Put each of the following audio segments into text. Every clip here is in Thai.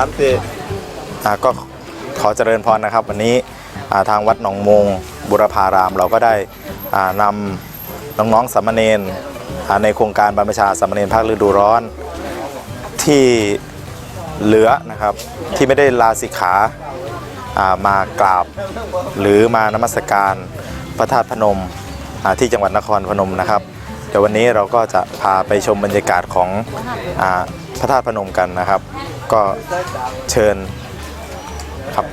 ามสี่อ่าก็ขอเจริญพรนะครับ วันนี้อ่าทางวัดหนองมงบุรพารามเราก็ได้อ่านำน้องๆสามเณรอ่าในโครงการบรรพชาสามเณรภาคฤดูร้อนที่เหลือนะครับที่ไม่ได้ลาสิกขาอ่ามากราบหรือมานมัสการพระธาตุพนมอ่าที่จังหวัดนครพนมนะครับเดี๋ยววันนี้เราก็จะพาไปชมบรรยากาศของอา พระธาตุพนมกันนะครับ ก็เชิญครับเ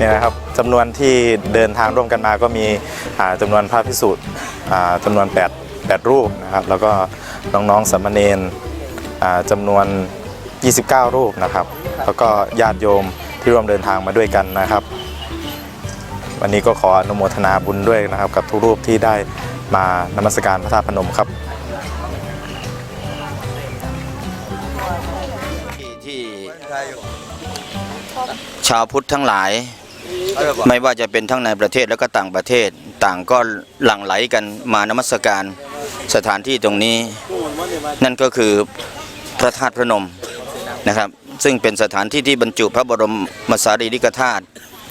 นี่ยนะครับจำนวนที่เดินทางร่วมกันมาก็มีจำนวนพระพิสุทธิ์จำนวน8 8รูปนะครับ แล้วก็น้องๆสามเณร จำนวน 29 รูปนะครับ แล้วก็ญาติโยมที่ร่วมเดินทางมาด้วยกันนะครับ วันนี้ก็ขออนุโมทนาบุญด้วยนะครับ กับทุกรูปที่ได้มานมัสการพระธาตุพนมครับ ที่ชาวพุทธทั้งหลาย ไม่ว่าจะเป็นทั้งในประเทศและก็ต่างประเทศต่างก็หลั่งไหลกันมานมัสการสถานที่ตรงนี้ นั่นก็คือ พระธาตุพระนมนะครับ ซึ่งเป็นสถานที่ที่บรรจุพระบรมสารีริกธาตุ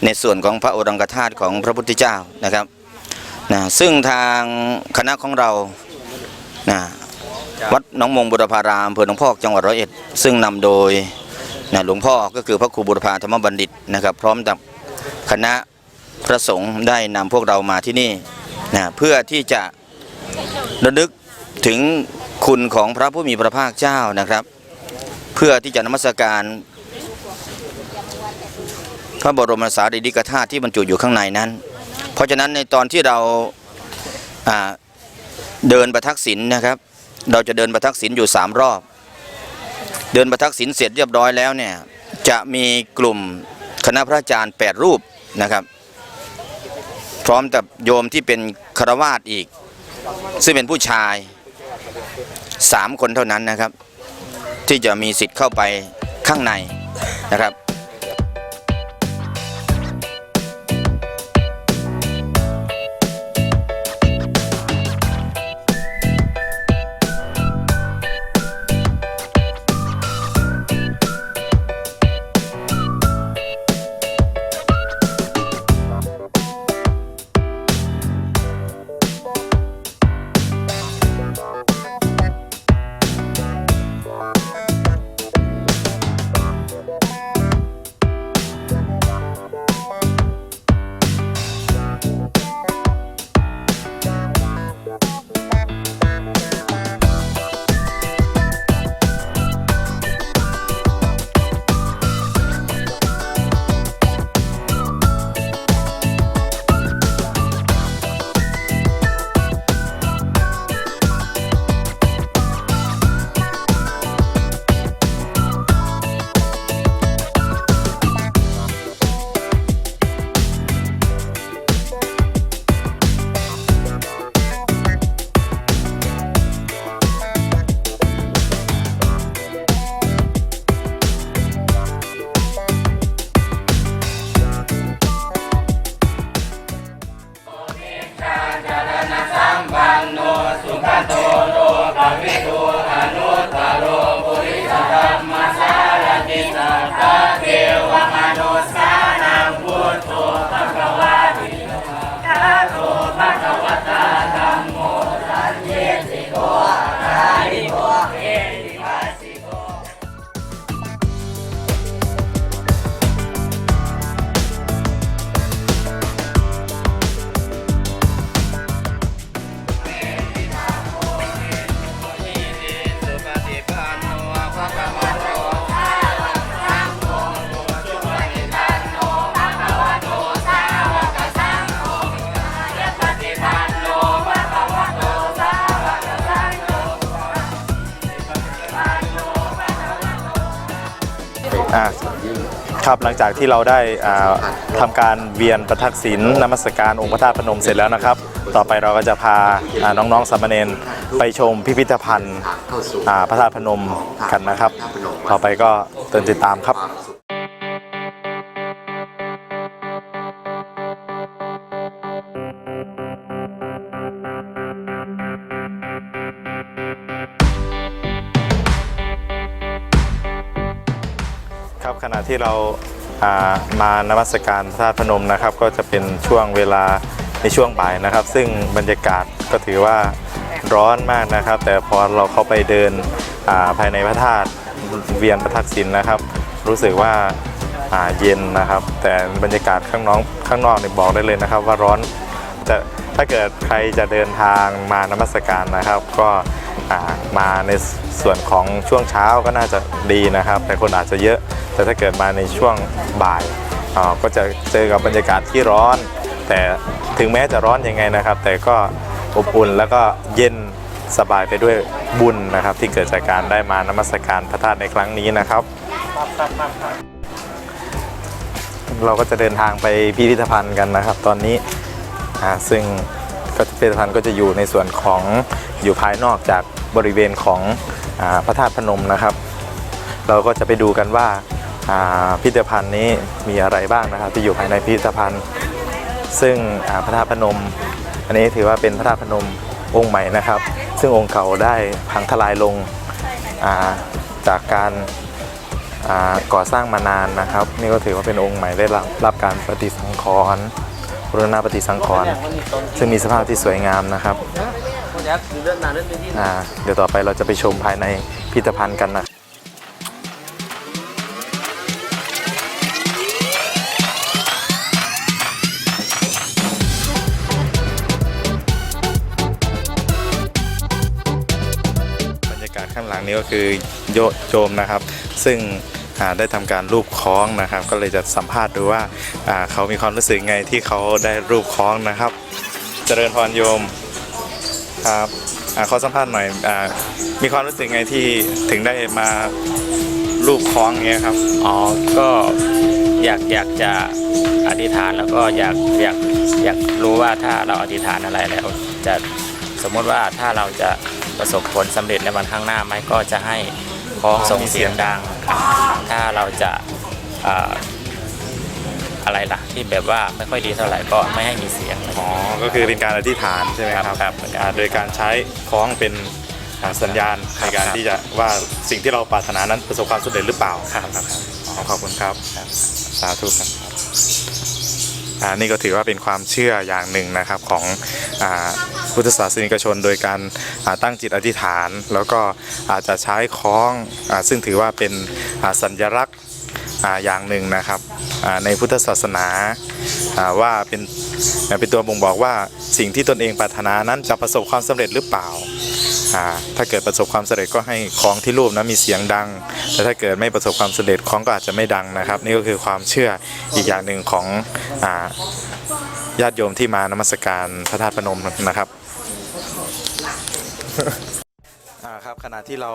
ในส่วนของพระอรังกธาตุของพระพุทธเจ้านะครับนะซึ่งทางคณะของเรานะวัดหนองมงบุรพารามอำเภอหนองพอกจังหวัดร้อยเอ็ด ซึ่งนำโดยนะหลวงพ่อก็คือพระครูบุรพาธรรมบัณฑิตนะครับ พร้อมกับคณะพระสงฆ์ได้นำพวกเรามาที่นี่นะเพื่อที่จะระลึกถึง คุณของพระผู้มีพระภาคเจ้านะครับ เพื่อที่จะนมัสการพระบรมสารีริกธาตุที่บรรจุอยู่ข้างในนั้น เพราะฉะนั้นในตอนที่เราเดินประทักษิณนะครับ เราจะเดินประทักษิณอยู่สามรอบ เดินประทักษิณเสร็จเรียบร้อยแล้วเนี่ยจะมีกลุ่มคณะพระอาจารย์แปดรูปนะครับ พร้อมกับโยมที่เป็นคารวาสอีก ซึ่งเป็นผู้ชาย สามคนเท่านั้นนะครับ ที่จะมีสิทธิ์เข้าไปข้างในนะครับ ครับหลังจากที่เราได้อ่าทำการเวียนประทักษิณนมัสการองค์พระธาตุพนมเสร็จแล้วนะครับ ต่อไปเราก็จะพาอ่าน้องๆสามเณรไปชมพิพิธภัณฑ์อ่าพระธาตุพนมกันนะครับ ต่อไปก็เติมติดตามครับ ขณะที่เราามานมัสการพระธาตุพนมนะครับ ก็จะเป็นช่วงเวลาในช่วงบ่ายนะครับ ซึ่งบรรยากาศก็ถือว่าร้อนมากนะครับ แต่พอเราเข้าไปเดินาภายในพระธาตุเวียนประทักษิณนะครับ รู้สึกว่าอ่าเย็นนะครับ แต่บรรยากาศข้างน้องข้างนอกเนี่ยบอกได้เลยนะครับ ว่าร้อนจะ ถ้าเกิดใครจะเดินทางมานมัสการนะครับ ก็มาในส่วนของช่วงเช้าก็น่าจะดีนะครับ แต่คนอาจจะเยอะ แต่ถ้าเกิดมาในช่วงบ่ายก็จะเจอกับบรรยากาศที่ร้อน แต่ถึงแม้จะร้อนยังไงนะครับ แต่ก็อบอุ่นแล้วก็เย็นสบายไปด้วยบุญนะครับ ที่เกิดจากการได้มานมัสการพระธาตุในครั้งนี้นะครับเราก็จะเดินทางไปพิพิธภัณฑ์กันนะครับ ตอนนี้ อ่าซึ่งก็พิพิธภัณฑ์ก็จะอยู่ในส่วนของอยู่ภายนอกจากบริเวณของอพระธาตุพนมนะครับ เราก็จะไปดูกันว่าพิพิธภัณฑ์นี้มีอะไรบ้างนะครับ ที่อยู่ภายในพิพิธภัณฑ์ ซึ่งพระธาตุพนม อันนี้ถือว่าเป็นพระธาตุพนมองค์ใหม่นะครับ ซึ่งองค์เก่าได้พังทลายลงาจากการาก่อสร้างมานานนะครับ นี่ก็ถือว่าเป็นองค์ใหม่ได้รับรับการปฏิสังขรณ์ บูรณะปฏิสังขรณ์ซึ่งมีสภาพที่สวยงามนะครับอ่าเดี๋ยวต่อไปเราจะไปชมภายในพิพิธภัณฑ์กันนะบรรยากาศข้างหลังนี้ก็คือโยโจมนะครับ ซึ่ง ได้ทำการรูปคล้องนะครับ ก็เลยจะสัมภาษณ์ดูว่าเขามีความรู้สึกไงที่เขาได้รูปคล้องนะครับ เจริญพรโยมครับอาขอสัมภาษณ์หน่อยอมีความรู้สึกไงที่ถึงได้มารูปคล้องเงี้ยครับอ๋อก็อยากอยากจะอธิษฐานแล้วก็อยากอยากอยากรู้ว่าถ้าเราอธิษฐานอะไรแล้วจะสมมติว่าถ้าเราจะประสบผลสำเร็จในวันข้างหน้าไหมก็จะให้ คล้องส่งเสียงดัง ถ้าเราจะเอ่ออะไรล่ะที่แบบว่าไม่ค่อยดีเท่าไหร่ก็ไม่ให้มีเสียงอ๋อก็คือเป็นการอธิษฐานใช่ไหมครับครับอ่าโดยการใช้คล้องเป็นอ่าสัญญาณในการครับที่จะว่าสิ่งที่เราปรารถนานั้นประสบความสำเร็จหรือเปล่าครับครับอ๋อขอบคุณครับสาธุครับ อ่านี่ก็ถือว่าเป็นความเชื่ออย่างหนึ่งนะครับของอาพุทธศาสนิกชน โดยการอ่าตั้งจิตอธิษฐาน แล้วก็อาจจะใช้คล้องอาซึ่งถือว่าเป็นอ่าสัญลักษณ์ อย่างหนึ่งนะครับในพุทธศาสนาว่าเป็นเป็นตัวบ่งบอกว่าสิ่งที่ตนเองปรารถนานั้นจะประสบความสำเร็จหรือเปล่า ถ้าเกิดประสบความสำเร็จก็ให้ของที่รูปนะมีเสียงดัง แต่ถ้าเกิดไม่ประสบความสำเร็จของก็อาจจะไม่ดังนะครับ นี่ก็คือความเชื่ออีกอย่างหนึ่งของญาติโยมที่มานมัสการพระธาตุพนมนะครับ ครับขณะที่เรา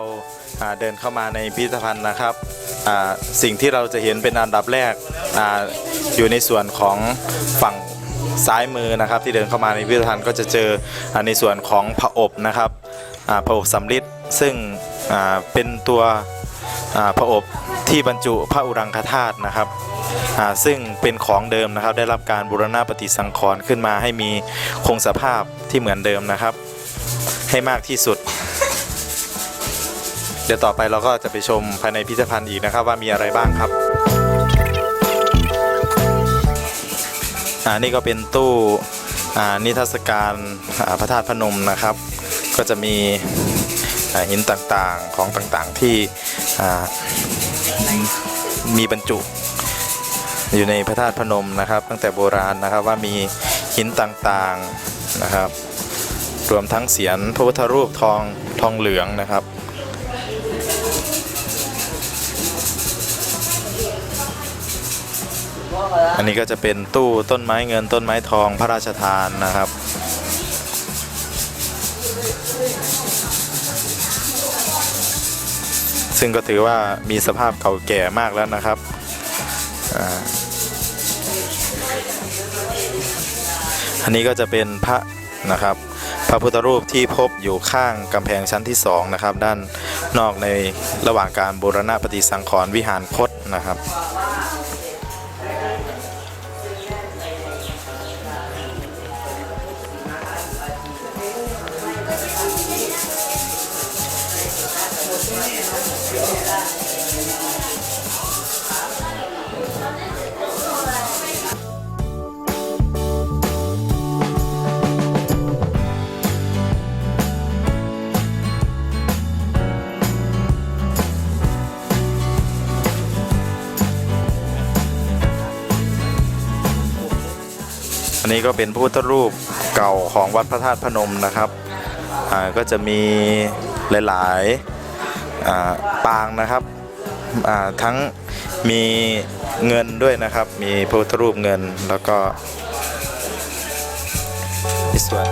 เดินเข้ามาในพิพิธภัณฑ์นะครับสิ่งที่เราจะเห็นเป็นอันดับแรกออยู่ในส่วนของฝั่งซ้ายมือนะครับ ที่เดินเข้ามาในพิพิธภัณฑ์ก็จะเจออในส่วนของผอบนะครับผอบสำริดซึ่งเป็นตัวผอบที่บรรจุพระอุรังคธาตุนะครับซึ่งเป็นของเดิมนะครับ ได้รับการบูรณะปฏิสังขรณ์ขึ้นมาให้มีคงสภาพที่เหมือนเดิมนะครับ ให้มากที่สุด เดี๋ยวต่อไปเราก็จะไปชมภายในพิพิธภัณฑ์อีกนะครับ ว่ามีอะไรบ้างครับอ่านี่ก็เป็นตู้อ่านิทรรศการพระธาตุพนมนะครับ ก็จะมีหินต่างๆของต่างๆที่มีบรรจุอยู่ในพระธาตุพนมนะครับ ตั้งแต่โบราณนะครับว่ามีหินต่างๆนะครับ รวมทั้งเสียนพระพุทธรูปทองทองเหลืองนะครับ อันนี้ก็จะเป็นตู้ต้นไม้เงินต้นไม้ทองพระราชทานนะครับ ซึ่งก็ถือว่ามีสภาพเก่าแก่มากแล้วนะครับ อันนี้ก็จะเป็นพระนะครับ พระพุทธรูปที่พบอยู่ข้างกำแพงชั้นที่สองนะครับ ด้านนอกในระหว่างการบูรณะปฏิสังขรณ์วิหารคตนะครับันนี้ก็เป็นพระพุทธรูปเก่าของวัดพระธาตุพนมนะครับ ก็จะมีหลาย ๆ ปางนะครับทั้งมีเงินด้วยนะครับ มีพระพุทธรูปเงินแล้วก็มีส่วน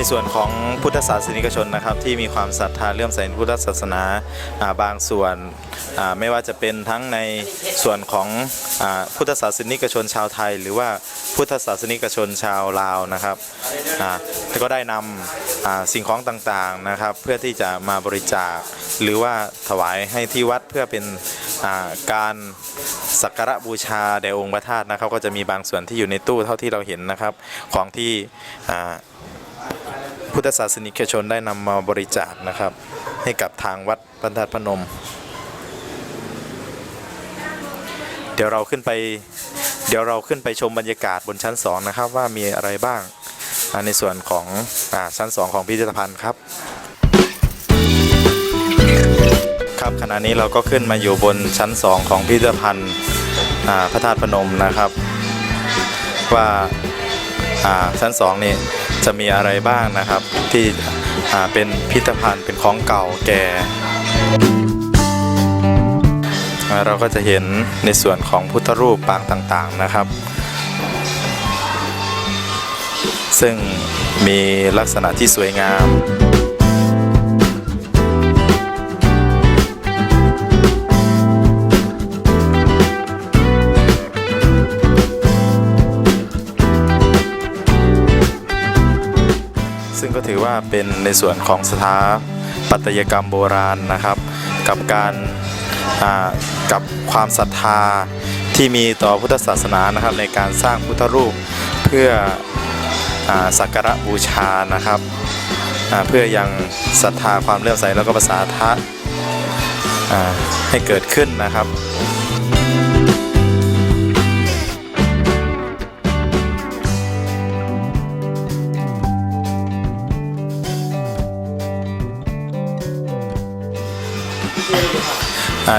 ในส่วนของพุทธศาสนิกชนนะครับที่มีความศรัทธาเลื่อมใสในพุทธศาสนาบางส่วนไม่ว่าจะเป็นทั้งในส่วนของอพุทธศาสนิกชนชาวไทย หรือว่าพุทธศาสนิกชนชาวลาวนะครับก็ได้นำอ่าสิ่งของต่างๆนะครับ เพื่อที่จะมาบริจาค หรือว่าถวายให้ที่วัดเพื่อเป็นการสักการะบูชาแด่องค์พระธาตุนะครับ ก็จะมีบางส่วนที่อยู่ในตู้เท่าที่เราเห็นนะครับของที่ พุทธศาสนิกชนได้นำมาบริจาคนะครับ ให้กับทางวัดพระธาตุพนม เดี๋ยวเราขึ้นไปเดี๋ยวเราขึ้นไปชมบรรยากาศบนชั้นสองนะครับ ว่ามีอะไรบ้างในส่วนของอชั้นสองของพิพิธภัณฑ์ครับ ครับขณะนี้เราก็ขึ้นมาอยู่บนชั้น 2 ของพิพิธภัณฑ์พระธาตุพนมนะครับ ว่าอ่าชั้น 2 นี่ จะมีอะไรบ้างนะครับ ที่เป็นพิพิธภัณฑ์เป็นของเก่าแก่เราก็จะเห็นในส่วนของพุทธรูปปางต่างๆนะครับ ซึ่งมีลักษณะที่สวยงาม ซึ่งก็ถือว่าเป็นในส่วนของสถาปัตยกรรมโบราณนะครับ กับการกับความศรัทธาที่มีต่อพุทธศาสนานะครับ ในการสร้างพุทธรูปเพื่ออสักการะบูชานะครับเพื่อยังศรัทธาความเลื่อมใสแล้วก็ภาษาทะให้เกิดขึ้นนะครับ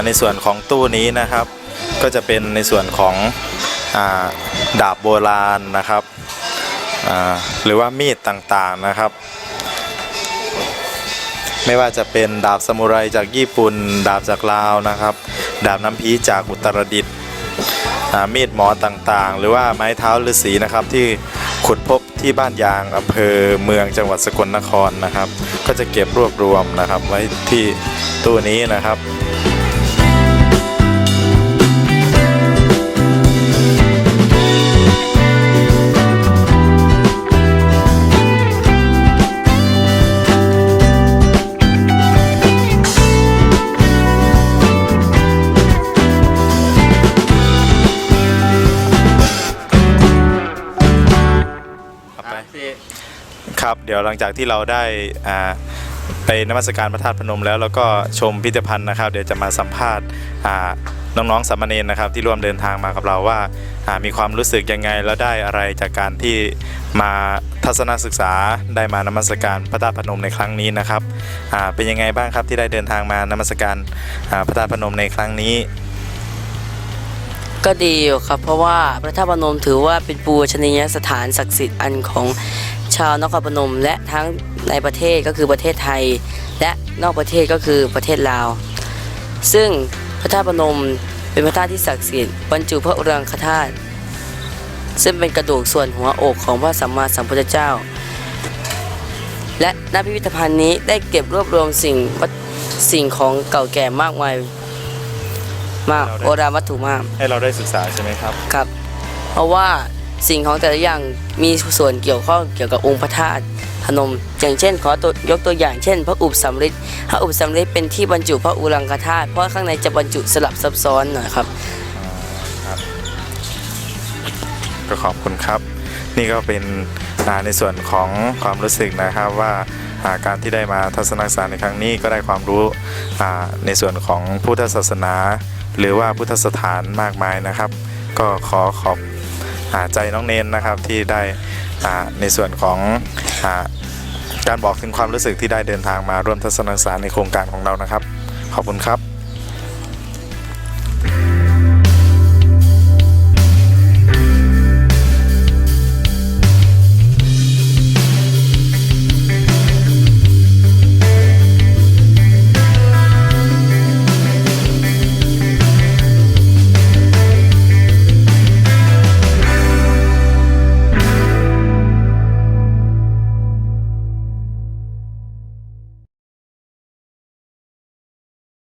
ในส่วนของตู้นี้นะครับ ก็จะเป็นในส่วนของอาดาบโบราณนะครับหรือว่ามีดต่างๆนะครับ ไม่ว่าจะเป็นดาบซามูไรจากญี่ปุ่น ดาบจากลาวนะครับ ดาบน้ำพีจากอุตรดิตถ์มีดหมอต่างๆ หรือว่าไม้เท้าฤาษีนะครับที่ขุดพบที่บ้านยางอำเภอเมืองจังหวัดสกลนครนะครับ ก็จะเก็บรวบรวมนะครับไว้ที่ตู้นี้นะครับ ดี๋ยวหลังจากที่เราได้อ่าไปนมัสการพระธาตุพนมแล้วแล้วก็ชมพิพิธภัณฑ์นะครับ เดี๋ยวจะมาสัมภาษณ์น้องๆสามเณรนะครับ ที่ร่วมเดินทางมากับเราว่าามีความรู้สึกยังไงแล้วได้อะไรจากการที่มาทัศนศึกษาได้มานมัสการพระธาตุพนมในครั้งนี้นะครับเป็นยังไงบ้างครับที่ได้เดินทางมานมัสการาพระธาตุพนมในครั้งนี้ ก็ดีอยู่ครับเพราะว่าพระธาตุพนมถือว่าเป็นปูชนียสถานศักดิ์สิทธิ์อันของ ชาวนครพนม และทั้งในประเทศก็คือประเทศไทย และนอกประเทศก็คือประเทศลาว ซึ่งพระธาตุพนมเป็นพระธาตุที่ศักดิ์สิทธิ์บรรจุพระอุรังคธาตุซึ่งเป็นกระดูกส่วนหัวอกของพระสัมมาสัมพุทธเจ้า และณพิพิธภัณฑ์นี้ได้เก็บรวบรวมสิ่งวัตสิ่งของเก่าแก่มากมายมากโบราณวัตถุมาก ให้เราได้ศึกษาใช่ไหมครับ ครับ เพราะว่า สิ่งของแต่ละอย่างมีส่วนเกี่ยวข้องเกี่ยวกับองค์พระธาตุพนม อย่างเช่น ขอตัวยกตัวอย่างเช่น พระอุปสำริดพระอุปสำริดเป็นที่บรรจุพระอุรังคธาตุเพราะข้างในจะบรรจุสลับซับซ้อนหน่อยครับ ก็ขอบคุณครับ นี่ก็เป็นในส่วนของความรู้สึกนะครับว่าการที่ได้มาทัศนศึกษาในครั้งนี้ก็ได้ความรู้ในส่วนของพุทธศาสนา หรือว่าพุทธสถานมากมายนะครับ ก็ขอขอบ ใจน้องเนนนะครับที่ได้ในส่วนของการบอกถึงความรู้สึกที่ได้เดินทางมาร่วมทัศนศึกษาในโครงการของเรานะครับ ขอบคุณครับ